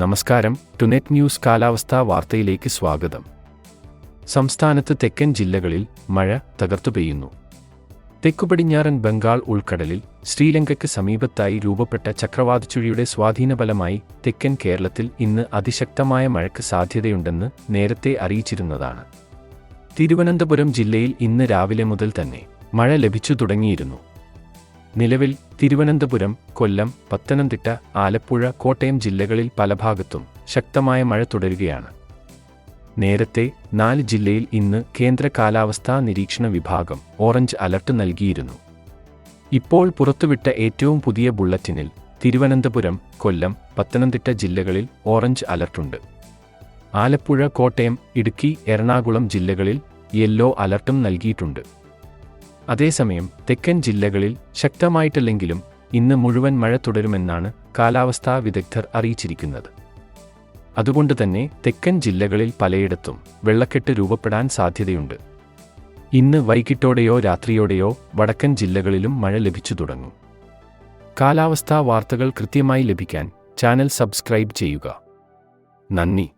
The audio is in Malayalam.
നമസ്കാരം. ടുനെറ്റ് ന്യൂസ് കാലാവസ്ഥാ വാർത്തയിലേക്ക് സ്വാഗതം. സംസ്ഥാനത്ത് തെക്കൻ ജില്ലകളിൽ മഴ തകർത്തു പെയ്യുന്നു. തെക്കുപടിഞ്ഞാറൻ ബംഗാൾ ഉൾക്കടലിൽ ശ്രീലങ്കയ്ക്ക് സമീപത്തായി രൂപപ്പെട്ട ചക്രവാതച്ചുഴിയുടെ സ്വാധീനബലമായി തെക്കൻ കേരളത്തിൽ ഇന്ന് അതിശക്തമായ മഴയ്ക്ക് സാധ്യതയുണ്ടെന്ന് നേരത്തെ അറിയിച്ചിരുന്നതാണ്. തിരുവനന്തപുരം ജില്ലയിൽ ഇന്ന് രാവിലെ മുതൽ തന്നെ മഴ ലഭിച്ചു തുടങ്ങിയിരുന്നു. നിലവിൽ തിരുവനന്തപുരം കൊല്ലം പത്തനംതിട്ട ആലപ്പുഴ കോട്ടയം ജില്ലകളിൽ പല ഭാഗത്തും ശക്തമായ മഴ തുടരുകയാണ്. നേരത്തെ നാല് ജില്ലയിൽ ഇന്ന് കേന്ദ്ര കാലാവസ്ഥാ നിരീക്ഷണ വിഭാഗം ഓറഞ്ച് അലർട്ട് നൽകിയിരുന്നു. ഇപ്പോൾ പുറത്തുവിട്ട ഏറ്റവും പുതിയ ബുള്ളറ്റിനിൽ തിരുവനന്തപുരം കൊല്ലം പത്തനംതിട്ട ജില്ലകളിൽ ഓറഞ്ച് അലർട്ടുണ്ട്. ആലപ്പുഴ കോട്ടയം ഇടുക്കി എറണാകുളം ജില്ലകളിൽ യെല്ലോ അലർട്ടും നൽകിയിട്ടുണ്ട്. അതേസമയം തെക്കൻ ജില്ലകളിൽ ശക്തമായിട്ടല്ലെങ്കിലും ഇന്ന് മുഴുവൻ മഴ തുടരുമെന്നാണ് കാലാവസ്ഥാ വിദഗ്ധർ അറിയിച്ചിരിക്കുന്നത്. അതുകൊണ്ട് തന്നെ തെക്കൻ ജില്ലകളിൽ പലയിടത്തും വെള്ളക്കെട്ട് രൂപപ്പെടാൻ സാധ്യതയുണ്ട്. ഇന്ന് വൈകിട്ടോടെയോ രാത്രിയോടെയോ വടക്കൻ ജില്ലകളിലും മഴ ലഭിച്ചു തുടങ്ങും. കാലാവസ്ഥാ വാർത്തകൾ കൃത്യമായി ലഭിക്കാൻ ചാനൽ സബ്സ്ക്രൈബ് ചെയ്യുക. നന്ദി.